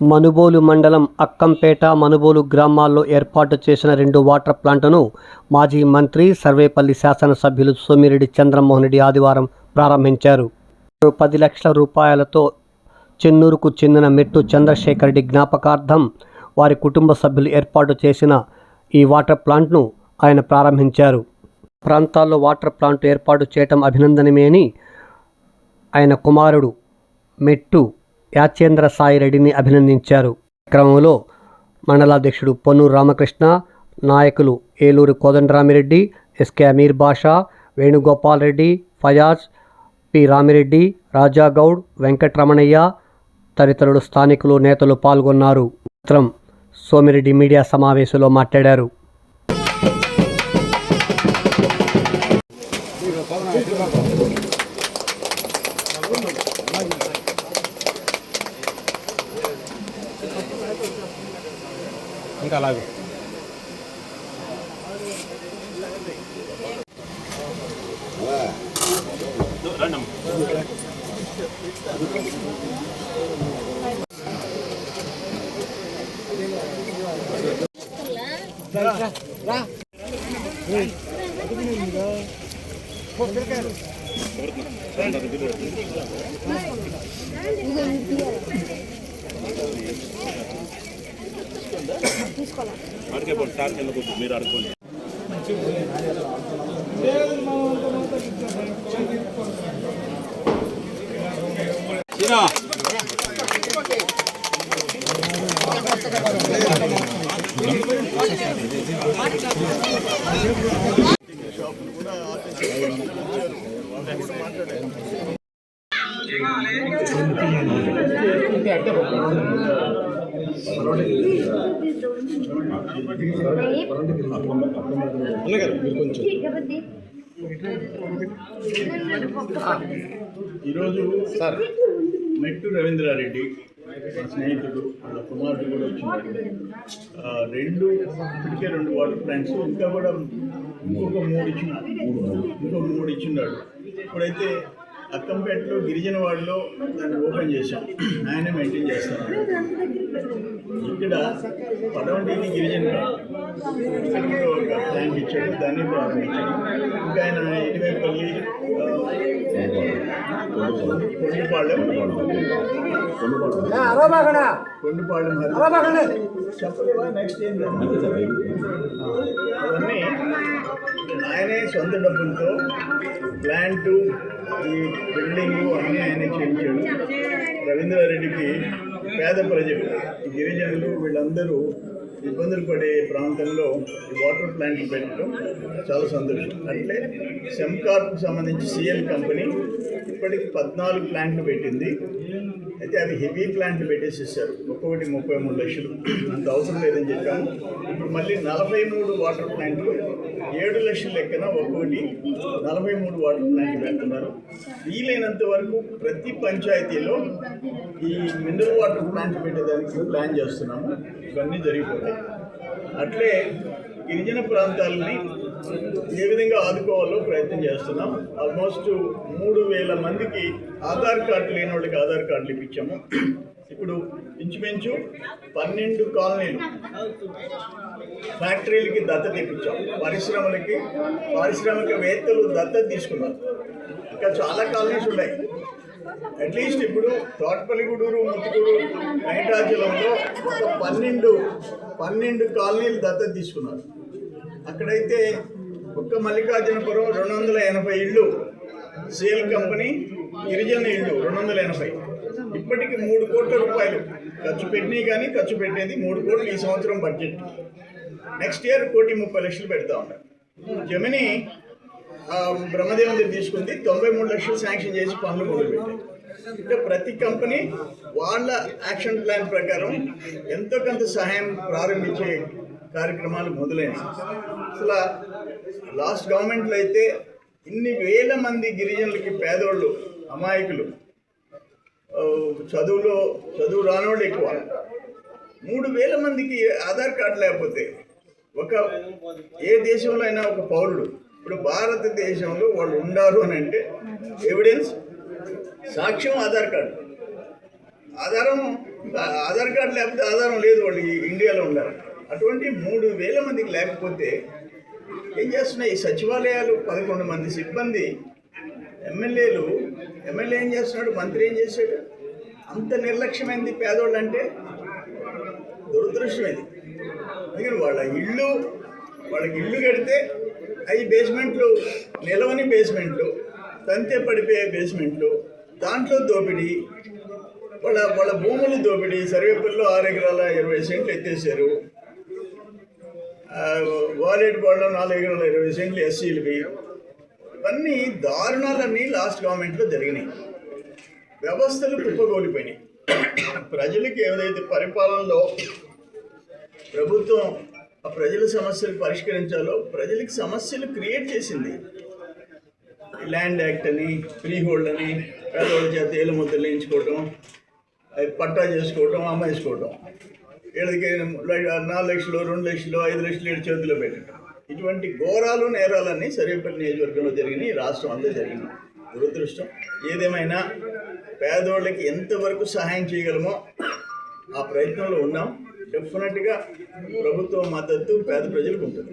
మనుబోలు మండలం అక్కంపేట మనుబోలు గ్రామాల్లో ఏర్పాటు చేసిన రెండు వాటర్ ప్లాంట్ను మాజీ మంత్రి సర్వేపల్లి శాసనసభ్యులు సోమిరెడ్డి చంద్రమోహన్ రెడ్డి ఆదివారం ప్రారంభించారు. పది లక్షల రూపాయలతో చెన్నూరుకు చెందిన మెట్టు చంద్రశేఖర్ రెడ్డి జ్ఞాపకార్థం వారి కుటుంబ సభ్యులు ఏర్పాటు చేసిన ఈ వాటర్ ప్లాంట్ను ఆయన ప్రారంభించారు. ప్రాంతాల్లో వాటర్ ప్లాంట్ ఏర్పాటు చేయటం అభినందనమే అని ఆయన కుమారుడు మెట్టు యాచేంద్ర సాయి రెడ్డిని అభినందించారు. క్రమంలో మండలాధ్యక్షుడు పొన్నూరు రామకృష్ణ నాయకులు ఏలూరు కోదండరామిరెడ్డి ఎస్కే అమీర్ బాషా వేణుగోపాల్ రెడ్డి ఫయాజ్ పి రామిరెడ్డి రాజాగౌడ్ వెంకటరమణయ్య తదితరులు స్థానికులు నేతలు పాల్గొన్నారు. చిత్రం సోమిరెడ్డి మీడియా సమావేశంలో మాట్లాడారు. ఇంకా అలాగే. అడిగేపోండి సార్ కింద మీరు అడుకోండి అన్నగారు ఈరోజు సార్. మెట్టు రవీంద్రారెడ్డి స్నేహితుడు వాళ్ళ కుమారుడు కూడా వచ్చినాడు ఆ, రెండు ఇప్పటికే రెండు వాటర్ ప్లాంట్స్ ఇంకా కూడా ఇంకొక మూడు ఇచ్చినాడు ఇంకొక మూడు ఇచ్చిన్నాడు ఇప్పుడైతే అక్కంపేటలో గిరిజన వాడిలో దాన్ని ఓపెన్ చేశాం. ఆయనే మెయింటైన్ చేస్తాను ఇక్కడ పడవంటిని గిరిజన ఒక ప్లాంట్ ఇచ్చాడు. దాన్ని ప్రారంభించాడు. ఇంకా ఆయన ఇటువైపల్లి కొండపాళెం కొండపాళెం హరి- చెప్పలేవా నెక్స్ట్ ఏం అవన్నీ ఆయనే సొంత డబ్బులతో ప్లాంటు ఈ బిల్డింగు అన్నీ ఆయనే చేయించాడు. రవీంద్రారెడ్డికి పేద ప్రజలు గిరిజనులు వీళ్ళందరూ ఇబ్బందులు పడే ప్రాంతంలో ఈ వాటర్ ప్లాంట్లు పెట్టడం చాలా సంతోషం. అంటే సెమ్కార్కు సంబంధించి సిఎల్ కంపెనీ ఇప్పటికి పద్నాలుగు ప్లాంట్లు పెట్టింది. అయితే అవి హెవీ ప్లాంట్లు పెట్టేసేసారు. ఒక్కొక్కటి ముప్పై మూడు లక్షలు. అంత అవసరం లేదని చెప్పాము. ఇప్పుడు మళ్ళీ నలభై మూడు వాటర్ ప్లాంట్లు ఏడు లక్షల లెక్కన ఒక్కోటి నలభై మూడు వాటర్ ప్లాంట్లు పెడుతున్నారు. వీలైనంత వరకు ప్రతి పంచాయతీలో ఈ మినరల్ వాటర్ ప్లాంట్ పెట్టేదానికి ప్లాన్ చేస్తున్నాము. ఇవన్నీ జరిగిపోతాయి. అట్లే గిరిజన ప్రాంతాలని ఏ విధంగా ఆదుకోవాలో ప్రయత్నం చేస్తున్నాం. ఆల్మోస్ట్ మూడు వేల మందికి ఆధార్ కార్డు లేని వాళ్ళకి ఆధార్ కార్డులు ఇప్పించాము. ఇప్పుడు ఇంచుమించు పన్నెండు కాలనీలు. ఫ్యాక్టరీలకి దత్త తీపించాం పరిశ్రమలకి పారిశ్రామికవేత్తలు దత్త తీసుకున్నారు. ఇంకా చాలా కాలనీస్ ఉన్నాయి. అట్లీస్ట్ ఇప్పుడు తోటపల్లిగూడూరు ముత్తుకూరు వెంకటాచలంలో ఒక పన్నెండు పన్నెండు కాలనీలు దత్త తీసుకున్నారు. అక్కడైతే ఒక్క మల్లికార్జునపురం రెండు వందల ఎనభై ఇళ్ళు సేల్ కంపెనీ గిరిజన ఇళ్ళు రెండు వందల ఎనభై. ఇప్పటికి మూడు కోట్ల రూపాయలు. ఖర్చు పెట్టినవి కానీ ఖర్చు పెట్టేది మూడు కోట్లు ఈ సంవత్సరం బడ్జెట్ నెక్స్ట్ ఇయర్ కోటి ముప్పై లక్షలు పెడతా ఉన్నారు జమిని బ్రహ్మదేవంది తీసుకుంది తొంభై మూడు లక్షలు శాంక్షన్ చేసి పనులు మొదలుపెట్టాయి. అంటే ప్రతి కంపెనీ వాళ్ళ యాక్షన్ ప్లాన్ ప్రకారం ఎంతో కొంత సహాయం ప్రారంభించే కార్యక్రమాలు మొదలైనవి. అసలు లాస్ట్ గవర్నమెంట్లో అయితే ఇన్ని వేల మంది గిరిజనులకి పేదోళ్ళు అమాయకులు. చదువులో చదువు రానోళ్ళు ఎక్కువ. మూడు వేల మందికి ఆధార్ కార్డు లేకపోతే ఒక ఏ దేశంలో అయినా ఒక పౌరుడు ఇప్పుడు భారతదేశంలో వాళ్ళు ఉండారు అని అంటే ఎవిడెన్స్ సాక్ష్యం ఆధార్ కార్డు. ఆధారం ఆధార్ కార్డు లేకపోతే ఆధారం లేదు వాళ్ళు ఈ ఇండియాలో ఉండాలి అటువంటి మూడు వేల మందికి లేకపోతే ఏం చేస్తున్నాయి? ఈ సచివాలయాలు పదకొండు మంది సిబ్బంది ఎమ్మెల్యేలు ఎమ్మెల్యే ఏం చేస్తున్నాడు? మంత్రి ఏం చేశాడు? అంత నిర్లక్ష్యమైంది పేదోళ్ళు అంటే దురదృష్టమైంది. అందుకని వాళ్ళ ఇల్లు వాళ్ళకి ఇల్లు కడితే అవి బేస్మెంట్లు నిలవని బేస్మెంట్లు తంతే పడిపోయే బేస్మెంట్లు దాంట్లో దోపిడీ వాళ్ళ వాళ్ళ భూములు దోపిడీ సర్వేపల్లిలో ఆరు ఎకరాల ఇరవై సెంట్లు ఎత్తేసారు వాలేటిపాడులో నాలుగు ఎకరాల ఇరవై సెంట్లు ఎస్సీలవి. ఇవన్నీ దారుణాలన్నీ లాస్ట్ గవర్నమెంట్లో జరిగినాయి. వ్యవస్థలు కుప్పగోలిపోయినాయి ప్రజలకి ఏదైతే పరిపాలనలో ప్రభుత్వం ఆ ప్రజల సమస్యలు పరిష్కరించాలో ప్రజలకు సమస్యలు క్రియేట్ చేసింది. ల్యాండ్ యాక్ట్ అని ఫ్రీ హోల్డ్ అని పేదవాళ్ళ చేత ఏలు ముద్దలు వేయించుకోవటం పట్టా చేసుకోవటం అమ్మేసుకోవటం. వీళ్ళకి నాలుగు లక్షలు రెండు లక్షలు ఐదు లక్షలు ఏడు చేతిలో పెట్టడం ఇటువంటి ఘోరాలు నేరాలన్నీ సర్వేపల్లి నియోజకవర్గంలో జరిగినాయి. రాష్ట్రం అంతా జరిగినాయి దురదృష్టం. ఏదేమైనా పేదోళ్ళకి ఎంతవరకు సహాయం చేయగలమో ఆ ప్రయత్నంలో ఉన్నాం. డెఫినెట్గా ప్రభుత్వం మద్దతు పేద ప్రజలకు ఉంటుంది.